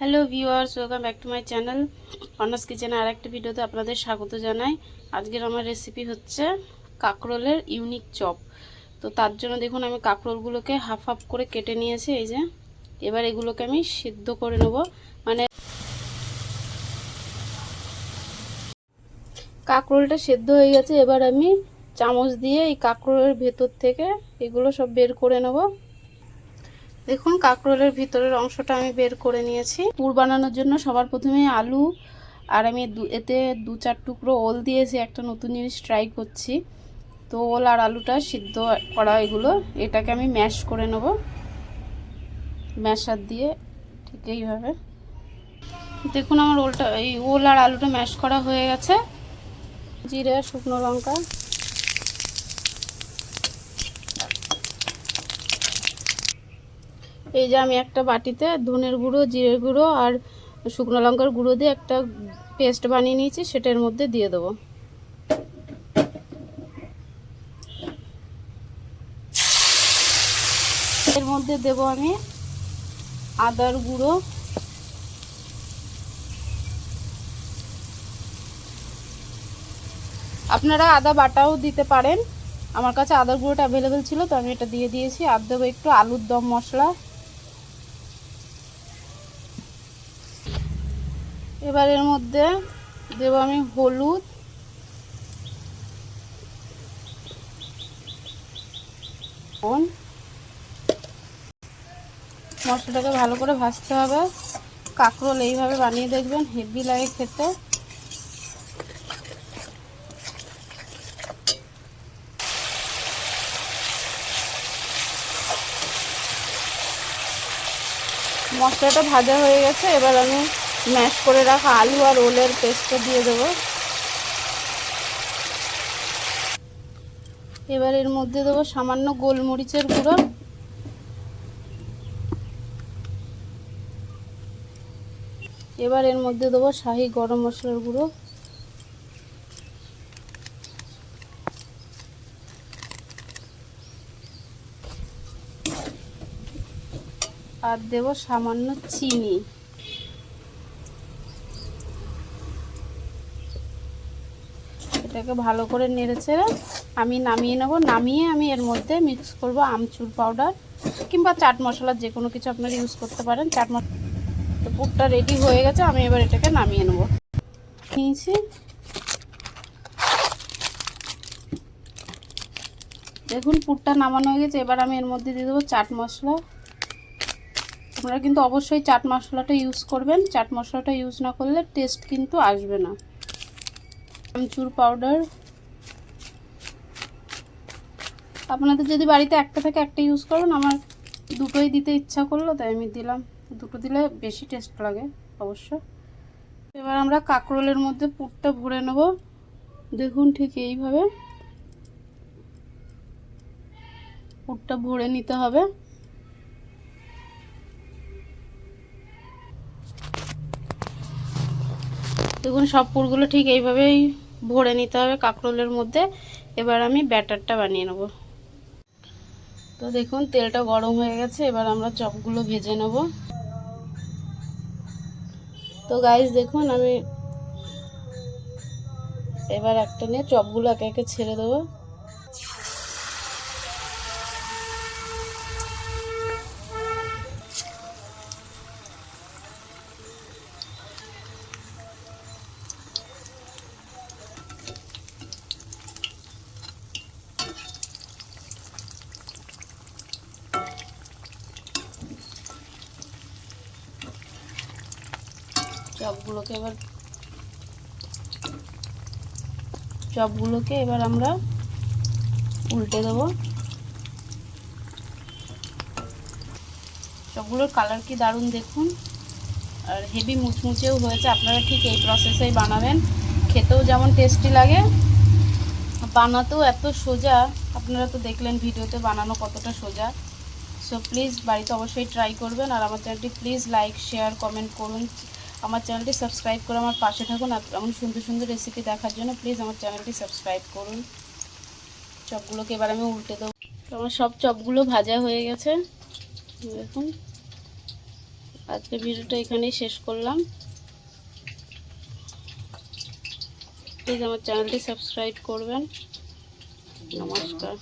Hello viewers welcome back to my channel honours কিচেনে আর একটা ভিডিওতে আপনাদের স্বাগত জানাই। আজকের আমার রেসিপি হচ্ছে কাঁকরোলের ইউনিক চপ। তো তার জন্য দেখুন, আমি কাঁকরোলগুলোকে হাফ হাফ করে কেটে নিয়েছি, এই যে। এবার এগুলোকে আমি সিদ্ধ করে নেব। মানে কাঁকরোলটা সেদ্ধ হয়ে গেছে, এবার আমি চামচ দিয়ে এই কাঁকরোলের ভেতর থেকে এগুলো সব বের করে নেব। দেখুন, কাঁকরোলের ভিতরের অংশটা আমি বের করে নিয়েছি। পুর বানানোর জন্য সবার প্রথমে আলু, আর আমি এতে দু চার টুকরো ওল দিয়েছি, একটা নতুন জিনিস ট্রাই করছি। তো ওল আর আলুটা সিদ্ধ করা এগুলো, এটাকে আমি ম্যাশ করে নেব। ম্যাশার দিয়ে, ঠিক এইভাবে। দেখুন, আমার ওলটা, এই ওল আর আলুটা ম্যাশ করা হয়ে গেছে। জিরে, শুকনো লঙ্কা এই যে আমি একটা বাটিতে ধনের গুঁড়ো, জিরের গুঁড়ো আর শুকনো লঙ্কার গুঁড়ো দিয়ে একটা পেস্ট বানিয়ে নিয়েছি, সেটার মধ্যে দিয়ে দেবো। এর মধ্যে দেব আমি আদার গুঁড়ো। আপনারা আদা বাটাও দিতে পারেন। আমার কাছে আদার গুঁড়োটা অ্যাভেলেবেল ছিল, তো আমি এটা দিয়ে দিয়েছি। আর দেবো একটু আলুর দম মশলা। এবার এর মধ্যে দেবো আমি হলুদ। মশলাটাকে ভালো করে ভাজতে হবে। কাঁকরোল এইভাবে বানিয়ে দেখবেন, হেভি লাগে খেতে। মশলাটা ভাজা হয়ে গেছে, এবার আমি ম্যাশ করে রাখা আলু আর ওলের পেস্টটা দিয়ে দেবো। এবার এর মধ্যে দেবো সামান্য গোলমরিচের গুঁড়ো। এবার এর মধ্যে দেবো শাহি গরম মশলার গুঁড়ো। আর দেবো সামান্য চিনি। এটাকে ভালো করে নেড়েছে আমি নামিয়ে নেব। নামিয়ে আমি এর মধ্যে মিক্স করব আমচুর পাউডার কিংবা চাট মশলা, যে কোনো কিছু আপনারা ইউজ করতে পারেন। চাট মশলা তো পুরটা রেডি হয়ে গেছে, আমি এবার এটাকে নামিয়ে নেব। নিয়েছি। দেখুন, পুরটা নামানো হয়ে গেছে। এবার আমি এর মধ্যে দিয়ে দেবো চাট মশলা। আপনারা কিন্তু অবশ্যই চাট মশলাটা ইউজ করবেন। চাট মশলাটা ইউজ না করলে টেস্ট কিন্তু আসবে না। আমচুর পাউডার আপনাদের যদি বাড়িতে একটা থেকে একটা ইউজ করবেন আমার দুটোই দিতে ইচ্ছা করল, তাই আমি দিলাম। দুটো দিলে বেশি টেস্ট লাগে, অবশ্য। এবার আমরা কাঁকরোলের মধ্যে পুরটা ভরে নেব। দেখুন ঠিক এইভাবে পুরটা ভরে নিতে হবে। দেখুন সব পুরগুলো ঠিক এইভাবেই ভরে নিতে হবে কাঁকরোলের মধ্যে। এবার আমি ব্যাটারটা বানিয়ে নেব। তো দেখুন, তেলটা গরম হয়ে গেছে, এবার আমরা চপগুলো ভেজে নেব। তো গাইস দেখুন, আমি এবার একটা নিয়ে চপগুলো একে একে ছেড়ে দেবো। চপগুলোকে এবার চপগুলোকে এবার আমরা উল্টে দেবো। চপগুলোর কালার কি দারুণ দেখুন। আর হেভি মুচমুচেও হয়েছে। আপনারা ঠিক এই প্রসেসেই বানাবেন। খেতেও যেমন টেস্টি লাগে, বানাতেও এত সোজা। আপনারা তো দেখলেন ভিডিওতে বানানো কতটা সোজা। সো প্লিজ বাড়িতে অবশ্যই ট্রাই করবেন। আর আমার চ্যানেলটি প্লিজ লাইক শেয়ার কমেন্ট করুন। আমার চ্যানেলটি সাবস্ক্রাইব করে আমার পাশে থাকুন আর এমন সুন্দর সুন্দর রেসিপি দেখার জন্য প্লিজ আমার চ্যানেলটি সাবস্ক্রাইব করুন। চপগুলোকে এবার আমি উল্টে দেবো। আমার সব চপগুলো ভাজা হয়ে গেছে। দেখুন। আজকে ভিডিওটা এখানেই শেষ করলাম। প্লিজ আমার চ্যানেলটি সাবস্ক্রাইব করবেন। নমস্কার।